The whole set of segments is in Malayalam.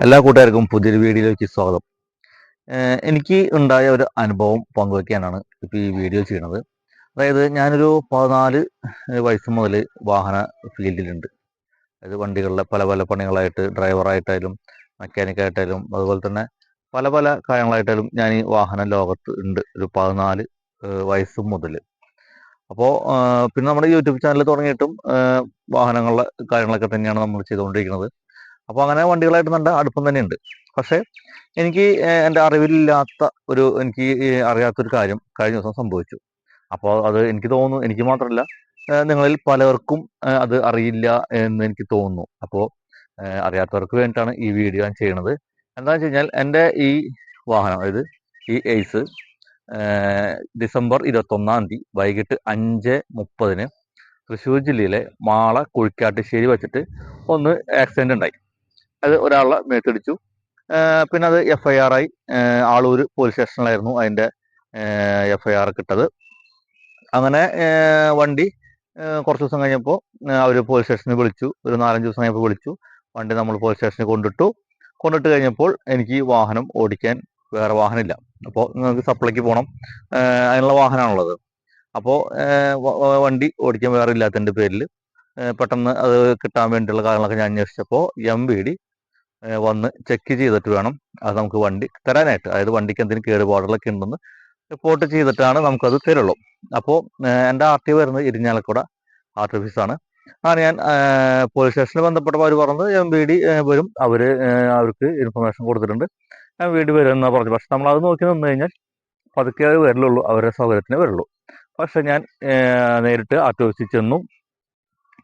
എല്ലാ കൂട്ടുകാർക്കും പുതിയൊരു വീഡിയോയിലേക്ക് സ്വാഗതം. എനിക്ക് ഉണ്ടായ ഒരു അനുഭവം പങ്കുവയ്ക്കാനാണ് ഇപ്പോൾ ഈ വീഡിയോ ചെയ്യുന്നത്. അതായത് ഞാനൊരു പതിനാല് വയസ്സ് മുതൽ വാഹന ഫീൽഡിലുണ്ട്. അതായത് വണ്ടികളിലെ പല പല പണികളായിട്ട് ഡ്രൈവറായിട്ടായാലും മെക്കാനിക്കായിട്ടായാലും അതുപോലെ തന്നെ പല പല കാര്യങ്ങളായിട്ടായാലും ഞാൻ ഈ വാഹന ലോകത്ത് ഉണ്ട്. ഒരു പതിനാല് വയസ്സ് മുതൽ അപ്പോൾ പിന്നെ നമ്മുടെ യൂട്യൂബ് ചാനൽ തുടങ്ങിയിട്ടും വാഹനങ്ങളുടെ കാര്യങ്ങളൊക്കെ തന്നെയാണ് നമ്മൾ ചെയ്തുകൊണ്ടിരിക്കുന്നത്. അപ്പോൾ അങ്ങനെ വണ്ടികളായിട്ട് നല്ല അടുപ്പം തന്നെയുണ്ട്. പക്ഷേ എനിക്ക് എന്റെ അറിവിലില്ലാത്ത ഒരു എനിക്ക് അറിയാത്തൊരു കാര്യം കഴിഞ്ഞ ദിവസം സംഭവിച്ചു. അപ്പോൾ അത് എനിക്ക് തോന്നുന്നു എനിക്ക് മാത്രമല്ല നിങ്ങളിൽ പലർക്കും അത് അറിയില്ല എന്ന് എനിക്ക് തോന്നുന്നു. അപ്പോൾ അറിയാത്തവർക്ക് വേണ്ടിയിട്ടാണ് ഈ വീഡിയോ ഞാൻ ചെയ്യണത്. എന്താണെന്ന് വെച്ച് കഴിഞ്ഞാൽ എന്റെ ഈ വാഹനം അതായത് ഈ എയ്സ് ഡിസംബർ ഇരുപത്തൊന്നാം തീയതി വൈകിട്ട് അഞ്ച് മുപ്പതിന് തൃശ്ശൂർ ജില്ലയിലെ മാള കുഴിക്കാട്ടുശ്ശേരി വെച്ചിട്ട് ഒന്ന് ആക്സിഡന്റ് ഉണ്ടായി. അത് ഒരാളെ മേത്തടിച്ചു. പിന്നെ അത് എഫ് ഐ ആർ ആയി. ആളൂർ പോലീസ് സ്റ്റേഷനിലായിരുന്നു അതിന്റെ എഫ് ഐ ആർ കിട്ടത്. അങ്ങനെ വണ്ടി കുറച്ച് ദിവസം കഴിഞ്ഞപ്പോൾ അവർ പോലീസ് സ്റ്റേഷനിൽ വിളിച്ചു. ഒരു നാലഞ്ച് ദിവസം കഴിഞ്ഞപ്പോൾ വിളിച്ചു. വണ്ടി നമ്മൾ പോലീസ് സ്റ്റേഷനിൽ കൊണ്ടിട്ടു. കൊണ്ടിട്ട് കഴിഞ്ഞപ്പോൾ എനിക്ക് വാഹനം ഓടിക്കാൻ വേറെ വാഹനമില്ല. അപ്പോൾ നിങ്ങൾക്ക് സപ്ലൈക്ക് പോകണം അതിനുള്ള വാഹനമാണുള്ളത്. അപ്പോൾ വണ്ടി ഓടിക്കാൻ വേറെ ഇല്ലാത്തതിന്റെ പേരിൽ പെട്ടെന്ന് അത് കിട്ടാൻ വേണ്ടിയുള്ള കാര്യങ്ങളൊക്കെ ഞാൻ അന്വേഷിച്ചപ്പോൾ എം വി ഡി വന്ന് ചെക്ക് ചെയ്തിട്ട് വേണം അത് നമുക്ക് വണ്ടി തരാനായിട്ട്. അതായത് വണ്ടിക്ക് എന്തെങ്കിലും കേടുപാടുകളൊക്കെ ഉണ്ടെന്ന് റിപ്പോർട്ട് ചെയ്തിട്ടാണ് നമുക്കത് തരുള്ളൂ. അപ്പോൾ എന്റെ ആർ ടി വരുന്നത് ഇരിഞ്ഞാലക്കുട ആർ ടി ഓഫീസാണ്. ആണ് ഞാൻ പോലീസ് സ്റ്റേഷനിൽ ബന്ധപ്പെട്ടപ്പോൾ അവർ പറഞ്ഞത് എം വി ഡി വരും. അവർ അവർക്ക് ഇൻഫർമേഷൻ കൊടുത്തിട്ടുണ്ട്. എം വി ഡി വരും എന്നാണ് പറഞ്ഞത്. പക്ഷെ നമ്മൾ അത് നോക്കി നിന്ന് കഴിഞ്ഞാൽ പതുക്കെ അവർ വരില്ലുള്ളൂ അവരുടെ സൗകര്യത്തിന് വരുള്ളൂ പക്ഷെ ഞാൻ നേരിട്ട് ആർ ടി ഓഫീസിൽ ചെന്നു.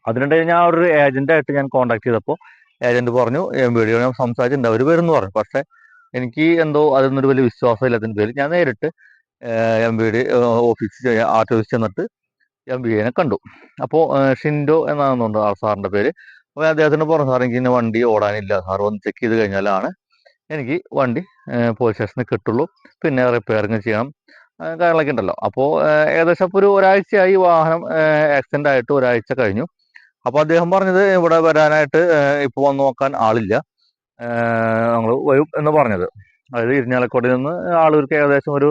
അതിനിടയിൽ ഞാൻ ഒരു ഏജന്റായിട്ട് ഞാൻ കോൺടാക്ട് ചെയ്തപ്പോൾ ഏജന്റ് പറഞ്ഞു വീഡിയോ ഞാൻ സംസാരിച്ചിട്ടുണ്ട് അവർ വരുമെന്ന് പറഞ്ഞു. പക്ഷെ എനിക്ക് എന്തോ അതൊന്നൊരു വലിയ വിശ്വാസം ഇല്ലാത്തതിന് പേര് ഞാൻ നേരിട്ട് എം ബി ഡി ഓഫീസിൽ ആർ ടി ഓഫീസിൽ ചെന്നിട്ട് എം ബി എനെ കണ്ടു. അപ്പോൾ ഷിൻഡോ എന്നാണെന്നുണ്ട് ആ സാറിന്റെ പേര്. അപ്പോൾ അദ്ദേഹത്തിന് പറഞ്ഞു സാർ എനിക്ക് ഇന്ന വണ്ടി ഓടാനില്ല. സാർ വന്ന് ചെക്ക് ചെയ്ത് കഴിഞ്ഞാലാണ് എനിക്ക് വണ്ടി പോലീസ് സ്റ്റേഷനിൽ കിട്ടുള്ളൂ. പിന്നെ റിപ്പയറിങ് ചെയ്യണം കാര്യങ്ങളൊക്കെ ഉണ്ടല്ലോ. അപ്പോൾ ഏകദേശം ഇപ്പോൾ ഒരു ഒരാഴ്ചയായി വാഹനം ആക്സിഡന്റ് ആയിട്ട് ഒരാഴ്ച കഴിഞ്ഞു. അപ്പോൾ അദ്ദേഹം പറഞ്ഞത് ഇവിടെ വരാനായിട്ട് ഇപ്പോൾ വന്ന് നോക്കാൻ ആളില്ല. ഞങ്ങൾ വരും എന്ന് പറഞ്ഞത്. അതായത് ഇരിഞ്ഞാലക്കോട്ടിൽ നിന്ന് ആളൂർക്ക് ഏകദേശം ഒരു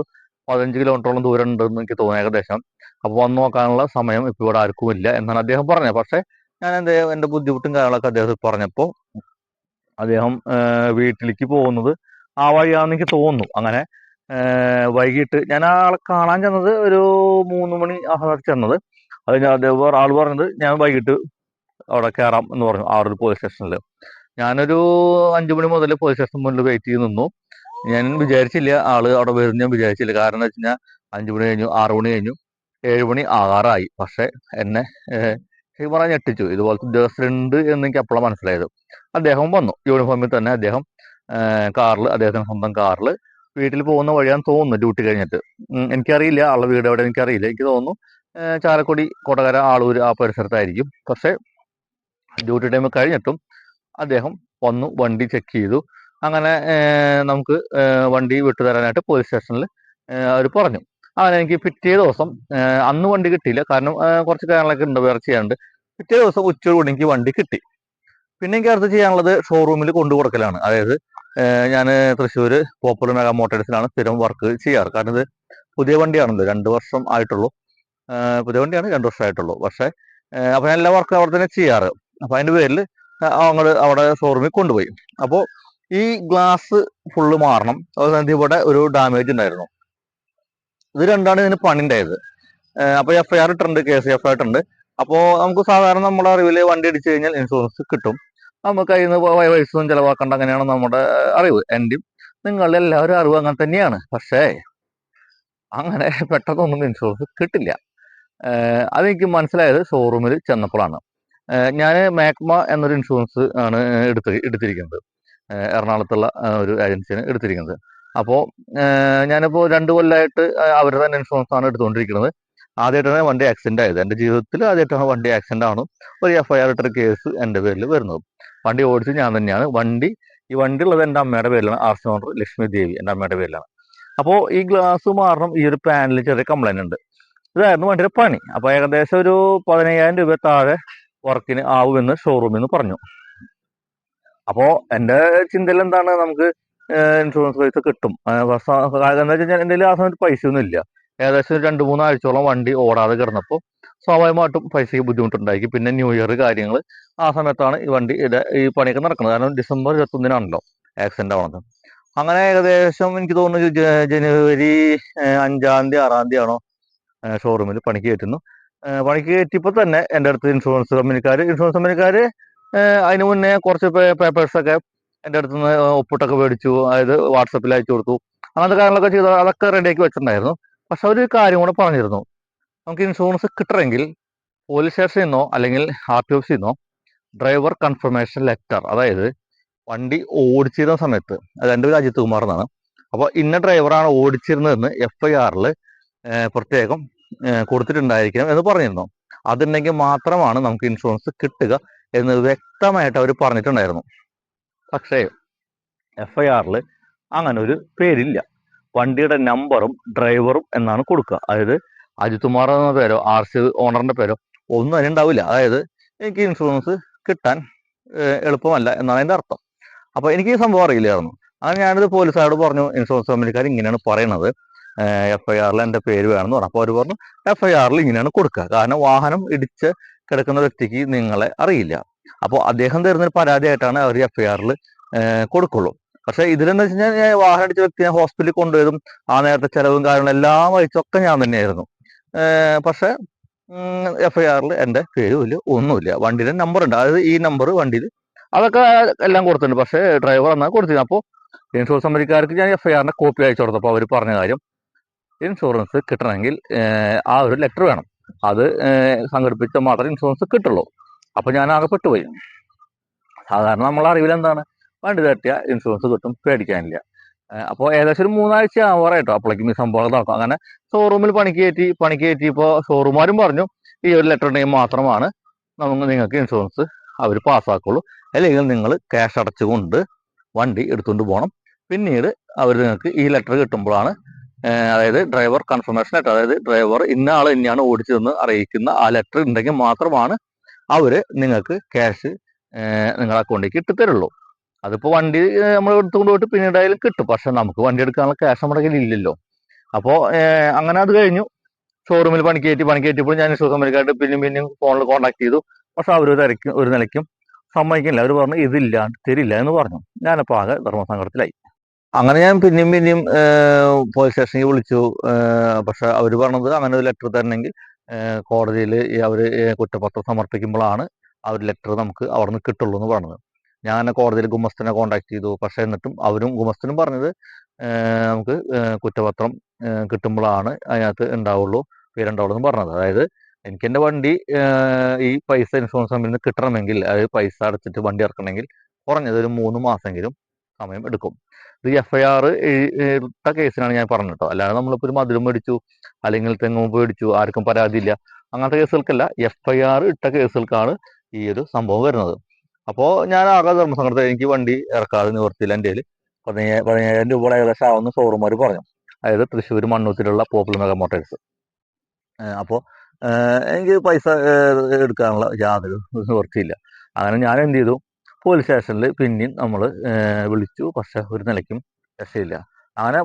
പതിനഞ്ച് കിലോമീറ്ററോളം ദൂരം ഉണ്ടെന്ന് എനിക്ക് തോന്നുന്നു ഏകദേശം. അപ്പോൾ വന്ന് നോക്കാനുള്ള സമയം ഇപ്പോൾ ഇവിടെ ആർക്കും ഇല്ല എന്നാണ് അദ്ദേഹം പറഞ്ഞത്. പക്ഷേ ഞാൻ എന്റെ എന്റെ ബുദ്ധിമുട്ടും കാര്യങ്ങളൊക്കെ അദ്ദേഹം പറഞ്ഞപ്പോൾ അദ്ദേഹം വീട്ടിലേക്ക് പോകുന്നത് ആ വഴിയാണെന്ന് എനിക്ക് തോന്നുന്നു. അങ്ങനെ വൈകിട്ട് ഞാൻ ആളെ കാണാൻ ചെന്നത് ഒരു മൂന്ന് മണി ആ ചെന്നത്. അത് ഞാൻ അദ്ദേഹം ആൾ പറഞ്ഞത് ഞാൻ വൈകിട്ട് അവിടെ കയറാം എന്ന് പറഞ്ഞു ആ ഒരു പോലീസ് സ്റ്റേഷനിൽ ഞാനൊരു അഞ്ചു മണി മുതൽ പോലീസ് സ്റ്റേഷൻ മുന്നിൽ വെയിറ്റ് ചെയ്ത് നിന്നു. ഞാൻ വിചാരിച്ചില്ല ആൾ അവിടെ വരുന്ന ഞാൻ വിചാരിച്ചില്ല. കാരണം എന്താ വെച്ചാൽ അഞ്ചു മണി കഴിഞ്ഞു ആറു മണി കഴിഞ്ഞു ഏഴ് മണി ആറായി പക്ഷെ എന്നെ ഹിമറ ഞെട്ടിച്ചു. ഇതുപോലത്തെ ഉദ്യോഗസ്ഥരുണ്ട് എന്ന് എനിക്ക് അപ്പോഴാണ് മനസ്സിലായത്. അദ്ദേഹം വന്നു. യൂണിഫോമിൽ തന്നെ അദ്ദേഹം കാറിൽ അദ്ദേഹത്തിന് സ്വന്തം കാറിൽ വീട്ടിൽ പോകുന്ന വഴിയാന്ന് തോന്നുന്നു ഡ്യൂട്ടി കഴിഞ്ഞിട്ട്. എനിക്കറിയില്ല ആളുടെ വീട് എവിടെ എനിക്കറിയില്ല. എനിക്ക് തോന്നുന്നു ചാലക്കുടി കൊടകര ആളൂർ ആ പരിസരത്തായിരിക്കും. പക്ഷേ ഡ്യൂട്ടി ടൈം കഴിഞ്ഞിട്ടും അദ്ദേഹം വന്നു വണ്ടി ചെക്ക് ചെയ്തു. അങ്ങനെ നമുക്ക് വണ്ടി വിട്ടുതരാനായിട്ട് പോലീസ് സ്റ്റേഷനിൽ അവർ പറഞ്ഞു. അങ്ങനെ എനിക്ക് പിറ്റേ ദിവസം അന്ന് വണ്ടി കിട്ടിയില്ല. കാരണം കുറച്ച് കാര്യങ്ങളൊക്കെ ഉണ്ട് വേറെ ചെയ്യാനുണ്ട്. പിറ്റേ ദിവസം ഉച്ചയോടുകൂടി എനിക്ക് വണ്ടി കിട്ടി. പിന്നെ എനിക്ക് അടുത്ത് ചെയ്യാനുള്ളത് ഷോറൂമിൽ കൊണ്ടു കൊടുക്കലാണ്. അതായത് ഞാൻ തൃശ്ശൂർ പോപ്പുലർ മെഗാ മോട്ടോഴ്സിലാണ് സ്ഥിരം വർക്ക് ചെയ്യാറ്. കാരണം ഇത് പുതിയ വണ്ടിയാണല്ലോ രണ്ട് വർഷം ആയിട്ടുള്ളൂ. പുതിയ വണ്ടിയാണ് രണ്ട് വർഷം ആയിട്ടുള്ളൂ പക്ഷേ അപ്പം എല്ലാ വർക്കും അവിടെ തന്നെ ചെയ്യാറ്. അപ്പോൾ അതിന്റെ പേരിൽ അങ്ങോട്ട് അവിടെ ഷോറൂമിൽ കൊണ്ടുപോയി. അപ്പോൾ ഈ ഗ്ലാസ് ഫുള്ള് മാറണം. അതുപോലെ ഇവിടെ ഒരു ഡാമേജ് ഉണ്ടായിരുന്നു. ഇത് രണ്ടാണ് ഇതിന് പണി ഉണ്ടായത്. അപ്പോൾ എഫ് ഐ ആർ ഇട്ടുണ്ട് കേസ് എഫ് ഐ ഇട്ടുണ്ട് അപ്പോൾ നമുക്ക് സാധാരണ നമ്മുടെ അറിവിൽ വണ്ടി അടിച്ചു കഴിഞ്ഞാൽ ഇൻഷുറൻസ് കിട്ടും. നമുക്ക് അതിൽ നിന്ന് പൈസയൊന്നും ചിലവാക്കേണ്ട. അങ്ങനെയാണ് നമ്മുടെ അറിവ്. എന്റെയും നിങ്ങളുടെ എല്ലാവരും അറിവ് അങ്ങനെ തന്നെയാണ്. പക്ഷേ അങ്ങനെ പെട്ടെന്നൊന്നും ഇൻഷുറൻസ് കിട്ടില്ല. അതെനിക്ക് മനസ്സിലായത് ഷോറൂമിൽ ചെന്നപ്പോഴാണ്. ഞാൻ മാക്മ എന്നൊരു ഇൻഷുറൻസ് ആണ് എടുത്ത് എടുത്തിരിക്കുന്നത്. എറണാകുളത്തുള്ള ഒരു ഏജൻസിയാണ് എടുത്തിരിക്കുന്നത്. അപ്പോൾ ഞാനിപ്പോൾ രണ്ട് കൊല്ലമായിട്ട് അവരുടെ തന്നെ ഇൻഷുറൻസ് ആണ് എടുത്തുകൊണ്ടിരിക്കുന്നത്. ആദ്യമായിട്ടാണ് വണ്ടി ആക്സിഡന്റ് ആയത്. എന്റെ ജീവിതത്തിൽ ആദ്യമായിട്ടാണ് വണ്ടി ആക്സിഡന്റ് ആണ് ഒരു എഫ് ഐ ആർ ഇട്ടൊരു കേസ് എന്റെ പേരിൽ വരുന്നത്. വണ്ടി ഓടിച്ച് ഞാൻ തന്നെയാണ്. വണ്ടി ഈ വണ്ടി ഉള്ളത് എന്റെ അമ്മയുടെ പേരിലാണ്. R C owner Lakshmi Devi എന്റെ അമ്മയുടെ പേരിലാണ്. അപ്പോൾ ഈ ഗ്ലാസ് മാറണം. ഈ ഒരു പാനലിൽ ചെറിയ കംപ്ലൈന്റ് ഉണ്ട്. ഇതായിരുന്നു വണ്ടിയുടെ പണി. അപ്പോൾ ഏകദേശം ഒരു പതിനയ്യായിരം രൂപ താഴെ വർക്കിന് ആവുമെന്ന് ഷോറൂമിൽ നിന്ന് പറഞ്ഞു. അപ്പോൾ എന്റെ ചിന്തയിൽ എന്താണ് നമുക്ക് ഇൻഷുറൻസ് പൈസ കിട്ടും. എന്താ വെച്ച് കഴിഞ്ഞാൽ എന്റെ ആ സമയത്ത് ഒന്നും ഇല്ല ഏകദേശം രണ്ട് മൂന്ന് ആഴ്ചയോളം വണ്ടി ഓടാതെ കിടന്നപ്പോൾ സ്വാഭാവികമായിട്ടും പൈസയ്ക്ക് ബുദ്ധിമുട്ടുണ്ടാക്കി പിന്നെ ന്യൂ ഇയർ കാര്യങ്ങൾ ആ സമയത്താണ് ഈ വണ്ടി ഈ പണിയൊക്കെ നടക്കുന്നത്. കാരണം ഡിസംബർ ഇരുപത്തൊന്നിനാണല്ലോ ആക്സിഡന്റ് ആവുന്നത് അങ്ങനെ ഏകദേശം എനിക്ക് തോന്നുന്നു ജനുവരി അഞ്ചാം തീയതി ആറാം തീയതി ആണോ ഷോറൂമിൽ പണിക്ക് കയറ്റുന്നു. പണിക്ക് കയറ്റിയപ്പോൾ തന്നെ എന്റെ അടുത്ത് ഇൻഷുറൻസ് കമ്പനിക്കാർ ഇൻഷുറൻസ് കമ്പനിക്കാർ അതിന് മുന്നേ കുറച്ച് പേപ്പേഴ്സൊക്കെ എന്റെ അടുത്ത് നിന്ന് ഒപ്പിട്ടൊക്കെ മേടിച്ചു. അതായത് വാട്സപ്പിൽ അയച്ചു കൊടുത്തു. അങ്ങനത്തെ കാര്യങ്ങളൊക്കെ ചെയ്തു. അതൊക്കെ റെഡിയാക്കി വെച്ചിട്ടുണ്ടായിരുന്നു. പക്ഷെ ഒരു കാര്യം കൂടെ പറഞ്ഞിരുന്നു. നമുക്ക് ഇൻഷുറൻസ് കിട്ടണമെങ്കിൽ പോലീസ് സ്റ്റേഷനിൽ നിന്നോ അല്ലെങ്കിൽ ആർ ടി ഓഫീസിൽ നിന്നോ ഡ്രൈവർ കൺഫർമേഷൻ ലെറ്റർ അതായത് വണ്ടി ഓടിച്ചിരുന്ന സമയത്ത് അത് എന്റെ രാജ്യത്ത് കുമാർ എന്നാണ്. അപ്പോൾ ഇന്ന ഡ്രൈവറാണ് ഓടിച്ചിരുന്നതെന്ന് എഫ് ഐ ആറിൽ പ്രത്യേകം കൊടുത്തിട്ടുണ്ടായിരിക്കണം എന്ന് പറഞ്ഞിരുന്നു. അതുണ്ടെങ്കിൽ മാത്രമാണ് നമുക്ക് ഇൻഷുറൻസ് കിട്ടുക എന്ന് വ്യക്തമായിട്ട് അവർ പറഞ്ഞിട്ടുണ്ടായിരുന്നു. പക്ഷേ എഫ് ഐ ആറിൽ അങ്ങനെ ഒരു പേരില്ല. വണ്ടിയുടെ നമ്പറും ഡ്രൈവറും എന്നാണ് കൊടുക്കുക. അതായത് അജിത് കുമാർ എന്ന പേരോ ആർ സി ഓണറിന്റെ പേരോ ഒന്നും അതിന് ഉണ്ടാവില്ല. അതായത് എനിക്ക് ഇൻഷുറൻസ് കിട്ടാൻ എളുപ്പമല്ല എന്നാണ് അതിന്റെ അർത്ഥം. അപ്പോൾ എനിക്ക് ഈ സംഭവം അറിയില്ലായിരുന്നു. അങ്ങനെ ഞാനിത് പോലീസുകാരോട് പറഞ്ഞു ഇൻഷുറൻസ് കമ്പനിക്കാർ ഇങ്ങനെയാണ് പറയണത്. എഫ് ഐ ആറിൽ എന്റെ പേര് വേണമെന്ന് പറഞ്ഞു. അപ്പോൾ അവർ പറഞ്ഞു എഫ് ഐ ആറിൽ ഇങ്ങനെയാണ് കൊടുക്കുക. കാരണം വാഹനം ഇടിച്ച് കിടക്കുന്ന വ്യക്തിക്ക് നിങ്ങളെ അറിയില്ല. അപ്പോൾ അദ്ദേഹം തരുന്നൊരു പരാതിയായിട്ടാണ് അവർ എഫ് ഐ ആറിൽ കൊടുക്കുള്ളൂ. പക്ഷേ ഇതിലെന്ന് വെച്ച് കഴിഞ്ഞാൽ വാഹനം അടിച്ച വ്യക്തിയെ ഹോസ്പിറ്റലിൽ കൊണ്ടുപോയതും ആ നേരത്തെ ചിലവും കാര്യങ്ങളും എല്ലാം വഹിച്ചൊക്കെ ഞാൻ തന്നെയായിരുന്നു. പക്ഷേ എഫ് ഐ ആറിൽ എന്റെ പേരും ഇല്ല ഒന്നുമില്ല. വണ്ടിയുടെ നമ്പർ ഉണ്ട്. അതായത് ഈ നമ്പർ വണ്ടിയിൽ അതൊക്കെ എല്ലാം കൊടുത്തിട്ടുണ്ട്. പക്ഷേ ഡ്രൈവർ എന്നാൽ കൊടുത്തിരുന്നു അപ്പോൾ ഇൻഷുറൻസ് കമ്പനിക്കാർക്ക് ഞാൻ എഫ് ഐ ആറിന്റെ കോപ്പി അയച്ചു കൊടുത്തപ്പോൾ അവർ പറഞ്ഞ കാര്യം ഇൻഷുറൻസ് കിട്ടണമെങ്കിൽ ആ ഒരു ലെറ്റർ വേണം. അത് സംഘടിപ്പിച്ച മാത്രമേ ഇൻഷുറൻസ് കിട്ടുള്ളൂ. അപ്പോൾ ഞാൻ ആകെ പെട്ടുപോയി. സാധാരണ നമ്മളെ അറിവിൽ എന്താണ്? വണ്ടി തട്ടിയ ഇൻഷുറൻസ് കിട്ടും പേടിക്കാനില്ല. അപ്പോൾ ഏകദേശം ഒരു മൂന്നാഴ്ച ആവാറായിട്ടോ. അപ്പോഴേക്കും ഈ സംഭവം നടക്കും. അങ്ങനെ ഷോറൂമിൽ പണിക്ക് കയറ്റി പണിക്ക് കയറ്റിയപ്പോൾ ഷോറൂമാരും പറഞ്ഞു ഈ ഒരു ലെറ്റർ ഉണ്ടെങ്കിൽ മാത്രമാണ് നമുക്ക് നിങ്ങൾക്ക് ഇൻഷുറൻസ് അവർ പാസ്സാക്കുള്ളൂ. അല്ലെങ്കിൽ നിങ്ങൾ ക്യാഷ് അടച്ചുകൊണ്ട് വണ്ടി എടുത്തുകൊണ്ട് പോകണം. പിന്നീട് അവർ നിങ്ങൾക്ക് ഈ ലെറ്റർ കിട്ടുമ്പോഴാണ് അതായത് ഡ്രൈവർ കൺഫർമേഷൻ ലെറ്റർ അതായത് ഡ്രൈവർ ഇന്ന ആൾ ഇനിയാണ് ഓടിച്ചതെന്ന് അറിയിക്കുന്ന ആ ലെറ്റർ ഉണ്ടെങ്കിൽ മാത്രമാണ് അവർ നിങ്ങൾക്ക് ക്യാഷ് നിങ്ങളുടെ അക്കൗണ്ടിലേക്ക് ഇട്ടുതരുള്ളൂ അതിപ്പോൾ വണ്ടി നമ്മൾ എടുത്തുകൊണ്ട് പോയിട്ട് പിന്നീട് ആയാലും കിട്ടും. പക്ഷെ നമുക്ക് വണ്ടി എടുക്കാനുള്ള ക്യാഷ് നമ്മുടെ കയ്യിൽ ഇല്ലല്ലോ. അപ്പോൾ അങ്ങനെ അത് കഴിഞ്ഞു. ഷോറൂമിൽ പണി കയറ്റി പണി കയറ്റിയപ്പോൾ ഞാൻ ഇൻഷുറൻസ് കമ്പനിക്കായിട്ട് പിന്നെയും പിന്നെയും ഫോണിൽ കോൺടാക്ട് ചെയ്തു. പക്ഷെ അവർ ഒരു നിലയ്ക്കും ഒരു നിലയ്ക്കും സമ്മതിക്കില്ല. അവർ പറഞ്ഞു ഇതില്ലാണ്ട് തരില്ല എന്ന് പറഞ്ഞു. ഞാനപ്പോൾ ആകെ ധർമ്മസങ്കടത്തിലായി. അങ്ങനെ ഞാൻ പിന്നെയും പിന്നെയും പോലീസ് സ്റ്റേഷനിൽ വിളിച്ചു. പക്ഷെ അവർ പറഞ്ഞത് അങ്ങനെ ഒരു ലെറ്റർ തരണമെങ്കിൽ കോടതിയിൽ അവർ കുറ്റപത്രം സമർപ്പിക്കുമ്പോഴാണ് ആ ഒരു ലെറ്റർ നമുക്ക് അവിടെ നിന്ന് കിട്ടുള്ളൂ എന്ന് പറഞ്ഞത്. ഞാൻ കോടതിയിൽ ഗുമസ്തനെ കോൺടാക്ട് ചെയ്തു. പക്ഷേ എന്നിട്ടും അവരും ഗുമസ്തനും പറഞ്ഞത് നമുക്ക് കുറ്റപത്രം കിട്ടുമ്പോഴാണ് അതിനകത്ത് ഉണ്ടാവുള്ളൂ പേരുണ്ടാവുള്ളൂ എന്ന് പറഞ്ഞത്. അതായത് എനിക്ക് എന്റെ വണ്ടി ഈ പൈസ ഇൻഷുറൻസ് കമ്പനിയിൽ നിന്ന് കിട്ടണമെങ്കിൽ അതായത് പൈസ അടച്ചിട്ട് വണ്ടി ഇറക്കണമെങ്കിൽ കുറഞ്ഞത് ഒരു മൂന്ന് മാസമെങ്കിലും സമയം എടുക്കും. ഇത് എഫ് ഐ ആർ ഇട്ട കേസിനാണ് ഞാൻ പറഞ്ഞത് കേട്ടോ അല്ലാതെ നമ്മളിപ്പോൾ ഒരു മധുരം മേടിച്ചു അല്ലെങ്കിൽ തെങ്ങും മേടിച്ചു ആർക്കും പരാതിയില്ല അങ്ങനത്തെ കേസുകൾക്കല്ല എഫ് ഐ ആർ ഇട്ട കേസുകൾക്കാണ് ഈ ഒരു സംഭവം വരുന്നത്. അപ്പോൾ ഞാൻ ആകെ ധർമ്മസംഘടന എനിക്ക് വണ്ടി ഇറക്കാതെ നിവർത്തിയില്ല എന്റെ കയ്യിൽ പതിനയ്യായിരം പതിനയ്യായിരം രൂപ ഏകദേശം ആവുന്ന ഷോറൂമാർ പറഞ്ഞു. അതായത് തൃശ്ശൂർ മണ്ണൂത്തിലുള്ള പോപ്പുലർ മെഗാ മോട്ടേഴ്സ് അപ്പോൾ എനിക്ക് പൈസ എടുക്കാനുള്ള യാതൊരു നിവർത്തിയില്ല. അങ്ങനെ ഞാൻ എന്ത് ചെയ്തു? പോലീസ് സ്റ്റേഷനിൽ പിന്നെയും നമ്മൾ വിളിച്ചു. പക്ഷെ ഒരു നിലയ്ക്കും രക്ഷയില്ല. അങ്ങനെ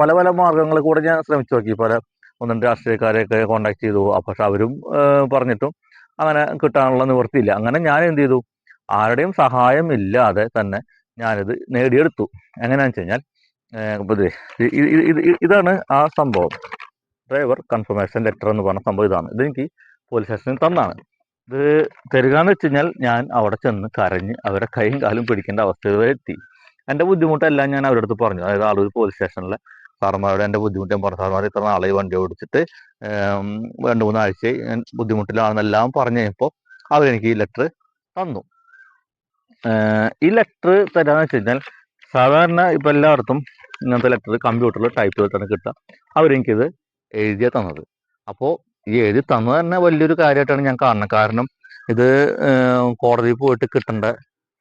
പല പല മാർഗങ്ങളിൽ കൂടെ ഞാൻ ശ്രമിച്ചു നോക്കി. പല ഒന്ന് രാഷ്ട്രീയക്കാരെയൊക്കെ കോണ്ടാക്ട് ചെയ്തു. പക്ഷെ അവരും പറഞ്ഞിട്ടും അങ്ങനെ കിട്ടാനുള്ള നിവൃത്തിയില്ല. അങ്ങനെ ഞാൻ എന്ത് ചെയ്തു? ആരുടെയും സഹായം ഇല്ലാതെ തന്നെ ഞാനിത് നേടിയെടുത്തു. എങ്ങനെയാണെന്ന് വെച്ച് കഴിഞ്ഞാൽ ഇതാണ് ആ സംഭവം. ഡ്രൈവർ കൺഫർമേഷൻ ലെറ്റർ എന്ന് പറഞ്ഞ സംഭവം ഇതാണ്. ഇതെനിക്ക് പോലീസ് സ്റ്റേഷനിൽ തന്നാണ്. ഇത് തരിക എന്ന് വെച്ച് കഴിഞ്ഞാൽ ഞാൻ അവിടെ ചെന്ന് കരഞ്ഞ് അവരെ കൈയും കാലും പിടിക്കേണ്ട അവസ്ഥ വരെ എത്തി. എന്റെ ബുദ്ധിമുട്ടെല്ലാം ഞാൻ അവരുടെ അടുത്ത് പറഞ്ഞു. അതായത് ആളൂർ പോലീസ് സ്റ്റേഷനിലെ സാറന്മാരോട് എന്റെ ബുദ്ധിമുട്ട് ഞാൻ പറഞ്ഞു. സാറന്മാർ ഇത്ര നാളെ വണ്ടി ഓടിച്ചിട്ട് രണ്ടു ആഴ്ച ഞാൻ ബുദ്ധിമുട്ടിലാണെന്നെല്ലാം പറഞ്ഞു കഴിഞ്ഞപ്പോൾ അവരെനിക്ക് ഈ ലെറ്റർ തന്നു. ഈ ലെറ്റർ തരാന്ന് വെച്ച് കഴിഞ്ഞാൽ സാധാരണ ഇപ്പം എല്ലായിടത്തും ഇങ്ങനത്തെ ലെറ്റർ കമ്പ്യൂട്ടറിൽ ടൈപ്പ് ചെയ്തിട്ടാണ് കിട്ടുക. അവരെനിക്കിത് എഴുതിയ തന്നത്. അപ്പോൾ ഈ എഴുതി തന്നത് തന്നെ വലിയൊരു കാര്യമായിട്ടാണ് ഞാൻ കാണുന്നത്. കാരണം ഇത് കോടതിയിൽ പോയിട്ട് കിട്ടേണ്ട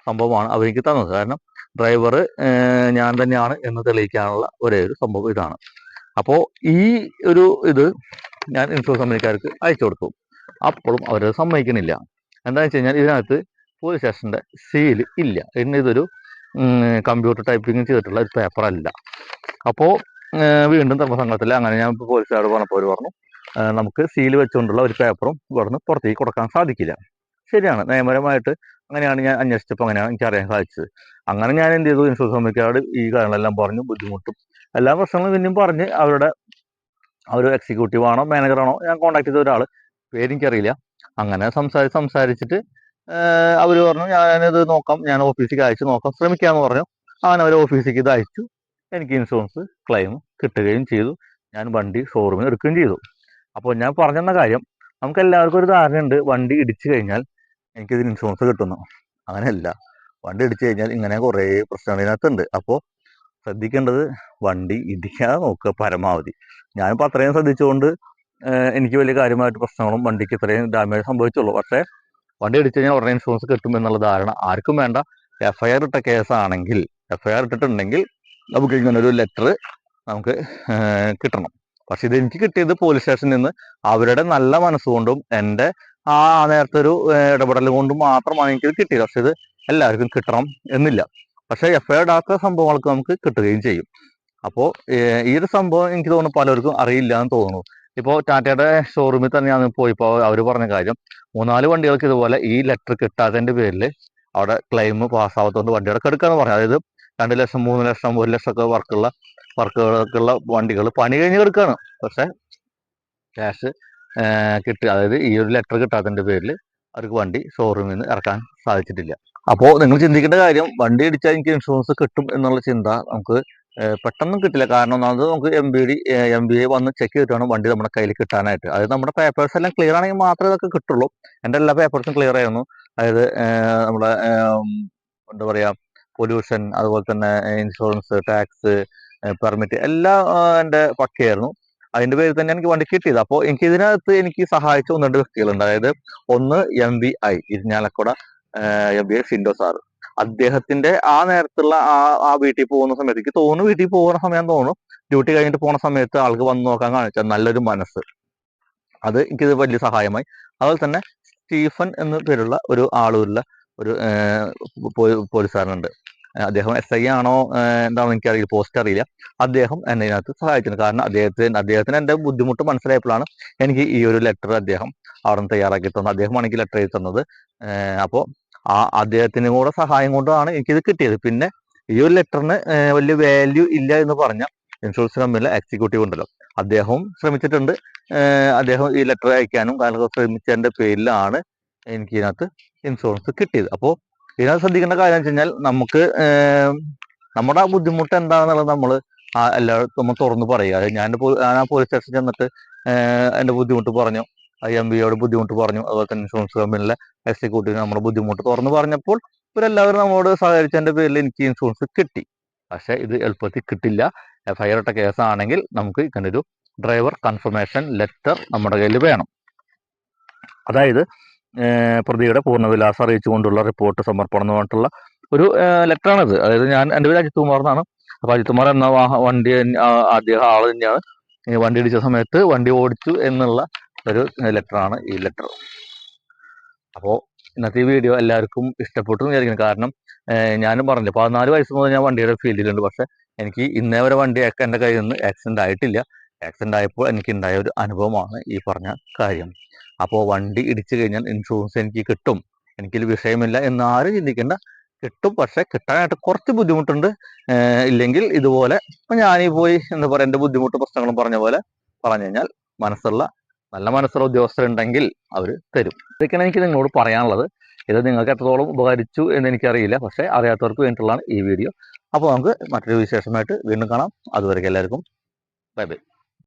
സംഭവമാണ് അവർക്ക് തന്നത്. കാരണം ഡ്രൈവർ ഞാൻ തന്നെയാണ് എന്ന് തെളിയിക്കാനുള്ള ഒരേ ഒരു സംഭവം ഇതാണ്. അപ്പോൾ ഈ ഒരു ഇത് ഞാൻ ഇൻഷുറൻസ് കമ്പനിക്കാർക്ക് അയച്ചു കൊടുത്തു. അപ്പോഴും അവരത് സമ്മതിക്കണില്ല. എന്താണെന്ന് വെച്ച് കഴിഞ്ഞാൽ ഇതിനകത്ത് പോലീസ് സ്റ്റേഷന്റെ സീൽ ഇല്ല. പിന്നെ ഇതൊരു കമ്പ്യൂട്ടർ ടൈപ്പിംഗ് ചെയ്തിട്ടുള്ള ഒരു പേപ്പറല്ല. അപ്പോൾ വീണ്ടും ധർമ്മസംഘത്തിൽ അങ്ങനെ ഞാൻ പോലീസുകാരോട് പറഞ്ഞപ്പോൾ അവർ പറഞ്ഞു നമുക്ക് സീൽ വെച്ചുകൊണ്ടുള്ള ഒരു പേപ്പറും ഇവിടുന്ന് പുറത്തേക്ക് കൊടുക്കാൻ സാധിക്കില്ല. ശരിയാണ്. നിയമപരമായിട്ട് അങ്ങനെയാണ് ഞാൻ അന്വേഷിച്ചപ്പോൾ അങ്ങനെയാണ് എനിക്ക് അറിയാൻ സാധിച്ചത്. അങ്ങനെ ഞാൻ എന്ത് ചെയ്തു? ഇൻഷുറൻസ് കമ്പനിക്കാരോട് ഈ കാര്യങ്ങളെല്ലാം പറഞ്ഞു ബുദ്ധിമുട്ടും എല്ലാ പ്രശ്നങ്ങളും പിന്നെയും പറഞ്ഞ് അവരുടെ അവർ എക്സിക്യൂട്ടീവ് ആണോ മാനേജർ ആണോ ഞാൻ കോൺടാക്ട് ചെയ്ത ഒരാൾ പേരെനിക്കറിയില്ല. അങ്ങനെ സംസാരിച്ച് സംസാരിച്ചിട്ട് അവർ പറഞ്ഞു ഞാനിത് നോക്കാം. ഞാൻ ഓഫീസിൽ അയച്ചു നോക്കാം. ശ്രമിക്കാമെന്ന് പറഞ്ഞു. അങ്ങനെ അവർ ഓഫീസിലേക്ക് ഇത് അയച്ചു. എനിക്ക് ഇൻഷുറൻസ് ക്ലെയിം കിട്ടുകയും ചെയ്തു. ഞാൻ വണ്ടി ഷോറൂമിൽ എടുക്കുകയും ചെയ്തു. അപ്പോൾ ഞാൻ പറഞ്ഞെന്ന കാര്യം നമുക്ക് എല്ലാവർക്കും ഒരു ധാരണയുണ്ട്. വണ്ടി ഇടിച്ചു കഴിഞ്ഞാൽ എനിക്കിതിന് ഇൻഷുറൻസ് കിട്ടുന്നു അങ്ങനെയല്ല. വണ്ടി ഇടിച്ചു കഴിഞ്ഞാൽ ഇങ്ങനെ കുറേ പ്രശ്നങ്ങൾ ഇതിനകത്തുണ്ട്. അപ്പോൾ ശ്രദ്ധിക്കേണ്ടത് വണ്ടി ഇടിക്കാതെ നോക്കുക പരമാവധി. ഞാനിപ്പോൾ അത്രയും ശ്രദ്ധിച്ചുകൊണ്ട് എനിക്ക് വലിയ കാര്യമായിട്ട് പ്രശ്നങ്ങളും വണ്ടിക്ക് ഇത്രയും ഡാമേജ് സംഭവിച്ചുള്ളൂ. പക്ഷേ വണ്ടി ഇടിച്ചു കഴിഞ്ഞാൽ ഉടനെ ഇൻഷുറൻസ് കിട്ടും എന്നുള്ള ധാരണ ആർക്കും വേണ്ട. എഫ്ഐആർ ഇട്ട കേസാണെങ്കിൽ എഫ് ഐ ആർ ഇട്ടിട്ടുണ്ടെങ്കിൽ നമുക്ക് ഇങ്ങനൊരു ലെറ്റർ നമുക്ക് കിട്ടണം. പക്ഷെ ഇത് എനിക്ക് കിട്ടിയത് പോലീസ് സ്റ്റേഷനിൽ നിന്ന് അവരുടെ നല്ല മനസ്സുകൊണ്ടും എന്റെ ആ നേരത്തെ ഒരു ഇടപെടൽ കൊണ്ടും മാത്രമാണ് എനിക്കിത് കിട്ടിയത്. പക്ഷെ ഇത് എല്ലാവർക്കും കിട്ടണം എന്നില്ല. പക്ഷേ എഫ് ഐ ഇടാത്ത സംഭവങ്ങൾക്ക് നമുക്ക് കിട്ടുകയും ചെയ്യും. അപ്പോൾ ഈ ഒരു സംഭവം എനിക്ക് തോന്നുന്നു പലർക്കും അറിയില്ല എന്ന് തോന്നുന്നു. ഇപ്പോൾ ടാറ്റയുടെ ഷോറൂമിൽ തന്നെ ഞാൻ പോയിപ്പോൾ അവർ പറഞ്ഞ കാര്യം മൂന്നാൽ വണ്ടികൾക്ക് ഇതുപോലെ ഈ ലെറ്റർ കിട്ടാത്തതിന്റെ പേരിൽ അവിടെ ക്ലെയിം പാസ്സാവാത്തതുകൊണ്ട് വണ്ടിയുടെ എടുക്കാന്ന് പറഞ്ഞു. അതായത് രണ്ട് ലക്ഷം മൂന്ന് ലക്ഷം ഒരു ലക്ഷം ഒക്കെ വർക്കുള്ള വർക്കുകൾക്കുള്ള വണ്ടികൾ പണി കഴിഞ്ഞ് കിടക്കുകയാണ് പക്ഷേ ക്യാഷ് കിട്ടുക അതായത് ഈ ഒരു ലെറ്റർ കിട്ടാത്തതിന്റെ പേരിൽ അവർക്ക് വണ്ടി ഷോറൂമിൽ നിന്ന് ഇറക്കാൻ സാധിച്ചിട്ടില്ല. അപ്പോൾ നിങ്ങൾ ചിന്തിക്കേണ്ട കാര്യം വണ്ടി ഇടിച്ചാൽ എനിക്ക് ഇൻഷുറൻസ് കിട്ടും എന്നുള്ള ചിന്ത നമുക്ക് പെട്ടെന്നും കിട്ടില്ല. കാരണം ഒന്നാമത് നമുക്ക് M B D M B A വന്ന് ചെക്ക് ചെയ്തിട്ടാണ് വണ്ടി നമ്മുടെ കയ്യിൽ കിട്ടാനായിട്ട്. അതായത് നമ്മുടെ പേപ്പേഴ്സ് എല്ലാം ക്ലിയർ ആണെങ്കിൽ മാത്രമേ ഇതൊക്കെ കിട്ടുള്ളൂ. എന്റെ എല്ലാ പേപ്പേഴ്സും ക്ലിയർ ആയിരുന്നു. അതായത് നമ്മുടെ എന്താ പറയുക പൊല്യൂഷൻ അതുപോലെ തന്നെ ഇൻഷുറൻസ് ടാക്സ് പെർമിറ്റ് എല്ലാം എന്റെ പക്കയായിരുന്നു. അതിന്റെ പേരിൽ തന്നെ എനിക്ക് വണ്ടി കിട്ടിയത്. അപ്പോൾ എനിക്ക് ഇതിനകത്ത് എനിക്ക് സഹായിച്ച ഒന്ന് രണ്ട് വ്യക്തികളുണ്ട്. അതായത് ഒന്ന് M B I Irinjalakuda M B I Sindo sir. അദ്ദേഹത്തിന്റെ ആ നേരത്തുള്ള ആ ആ വീട്ടിൽ പോകുന്ന സമയത്ത് എനിക്ക് തോന്നുന്നു വീട്ടിൽ പോകുന്ന സമയം തോന്നുന്നു. ഡ്യൂട്ടി കഴിഞ്ഞിട്ട് പോകുന്ന സമയത്ത് ആൾക്ക് വന്ന് നോക്കാൻ കാണിച്ച. നല്ലൊരു മനസ്സ്. അത് എനിക്കിത് വലിയ സഹായമായി. അതുപോലെ തന്നെ സ്റ്റീഫൻ എന്ന പേരുള്ള ഒരു ആളൂരിലെ ഒരു പോലീസുകാരനുണ്ട്. അദ്ദേഹം എസ് ഐ ആണോ എന്താണെന്ന് എനിക്കറിയില്ല പോസ്റ്റ് അറിയില്ല അദ്ദേഹം എന്നെ ഇതിനകത്ത് സഹായിച്ചിട്ടുണ്ട് കാരണം അദ്ദേഹത്തിന് അദ്ദേഹത്തിന് എന്റെ ബുദ്ധിമുട്ട് മനസ്സിലായപ്പോഴാണ് എനിക്ക് ഈ ഒരു ലെറ്റർ അദ്ദേഹം അവിടെ തയ്യാറാക്കി തന്നത്. അദ്ദേഹമാണ് എനിക്ക് ലെറ്റർ എഴുതി തന്നത്. അപ്പോൾ ആ അദ്ദേഹത്തിന് കൂടെ സഹായം കൊണ്ടാണ് എനിക്കിത് കിട്ടിയത്. പിന്നെ ഈ ഒരു ലെറ്ററിന് വലിയ വാല്യൂ ഇല്ല എന്ന് പറഞ്ഞ ഇൻഷുറൻസ് കമ്പനിയിലെ എക്സിക്യൂട്ടീവ് ഉണ്ടല്ലോ. അദ്ദേഹവും ശ്രമിച്ചിട്ടുണ്ട്. അദ്ദേഹം ഈ ലെറ്റർ അയക്കാനും കാര്യങ്ങളൊക്കെ ശ്രമിച്ചതിന്റെ പേരിലാണ് എനിക്ക് ഇതിനകത്ത് ഇൻഷുറൻസ് കിട്ടിയത്. അപ്പോൾ ഇതിനകത്ത് ശ്രദ്ധിക്കേണ്ട കാര്യം വെച്ച് കഴിഞ്ഞാൽ നമുക്ക് നമ്മുടെ ആ ബുദ്ധിമുട്ട് എന്താണെന്നുള്ളത് നമ്മൾ എല്ലായിടത്തും നമ്മൾ തുറന്ന് പറയുക. ഞാൻ ഞാൻ ആ പോലീസ് സ്റ്റേഷൻ ചെന്നിട്ട് എന്റെ ബുദ്ധിമുട്ട് പറഞ്ഞു. എം ബിയോട് ബുദ്ധിമുട്ട് പറഞ്ഞു. അതുപോലെ തന്നെ ഇൻഷുറൻസ് കമ്പനിയിലെ എക്സിക്യൂട്ടീവ് നമ്മുടെ ബുദ്ധിമുട്ട് തുറന്ന് പറഞ്ഞപ്പോൾ ഇവരെല്ലാവരും നമ്മോട് സഹകരിച്ചതിന്റെ പേരിൽ എനിക്ക് ഇൻഷുറൻസ് കിട്ടി. പക്ഷേ ഇത് എളുപ്പത്തിൽ കിട്ടില്ല. എഫ് ഐ ആർ ഇട്ട കേസാണെങ്കിൽ നമുക്ക് ഇങ്ങനെ ഒരു ഡ്രൈവർ കൺഫർമേഷൻ ലെറ്റർ നമ്മുടെ കയ്യിൽ വേണം. അതായത് പ്രതിയുടെ പൂർണവിലാസം അറിയിച്ചുകൊണ്ടുള്ള റിപ്പോർട്ട് സമർപ്പണം എന്ന് പറഞ്ഞിട്ടുള്ള ഒരു ലെറ്ററാണിത് അതായത് ഞാൻ എന്റെ പേര് അജിത് കുമാർ എന്നാണ്. അപ്പോൾ അജിത് കുമാർ എന്ന വണ്ടി ആദ്യ ആൾ തന്നെയാണ്. വണ്ടി ഇടിച്ച സമയത്ത് വണ്ടി ഓടിച്ചു എന്നുള്ള ഒരു ലെറ്ററാണ് ഈ ലെറ്റർ അപ്പോൾ ഇന്നത്തെ ഈ വീഡിയോ എല്ലാവർക്കും ഇഷ്ടപ്പെട്ടു എന്ന് വിചാരിക്കുന്നു. കാരണം ഞാനും പറഞ്ഞില്ല പതിനാല് വയസ്സ് മുതൽ ഞാൻ വണ്ടിയുടെ ഫീൽഡിലുണ്ട്. പക്ഷെ എനിക്ക് ഇന്നേ വരെ വണ്ടി എന്റെ കയ്യിൽ നിന്ന് ആക്സിഡന്റ് ആയിട്ടില്ല. ആക്സിഡന്റ് ആയപ്പോൾ എനിക്ക് ഉണ്ടായ ഒരു അനുഭവമാണ് ഈ പറഞ്ഞ കാര്യം. അപ്പോൾ വണ്ടി ഇടിച്ചു കഴിഞ്ഞാൽ ഇൻഷുറൻസ് എനിക്ക് കിട്ടും. എനിക്കിത് വിഷയമില്ല എന്ന് ആരും ചിന്തിക്കേണ്ട. കിട്ടും പക്ഷെ കിട്ടാനായിട്ട് കുറച്ച് ബുദ്ധിമുട്ടുണ്ട്. ഇല്ലെങ്കിൽ ഇതുപോലെ ഞാനീ പോയി എന്താ പറയുക എന്റെ ബുദ്ധിമുട്ട് പ്രശ്നങ്ങളും പറഞ്ഞ പോലെ പറഞ്ഞു കഴിഞ്ഞാൽ മനസ്സുള്ള നല്ല മനസ്സുള്ള ഉദ്യോഗസ്ഥരുണ്ടെങ്കിൽ അവർ തരും. ഇതൊക്കെയാണ് എനിക്ക് നിങ്ങളോട് പറയാനുള്ളത്. ഇത് നിങ്ങൾക്ക് എത്രത്തോളം ഉപകരിച്ചു എന്ന് എനിക്കറിയില്ല. പക്ഷേ അറിയാത്തവർക്ക് വേണ്ടിയിട്ടുള്ളതാണ് ഈ വീഡിയോ. അപ്പോൾ നമുക്ക് മറ്റൊരു വിശേഷമായിട്ട് വീണ്ടും കാണാം. അതുവരെ എല്ലാവർക്കും. Bye bye.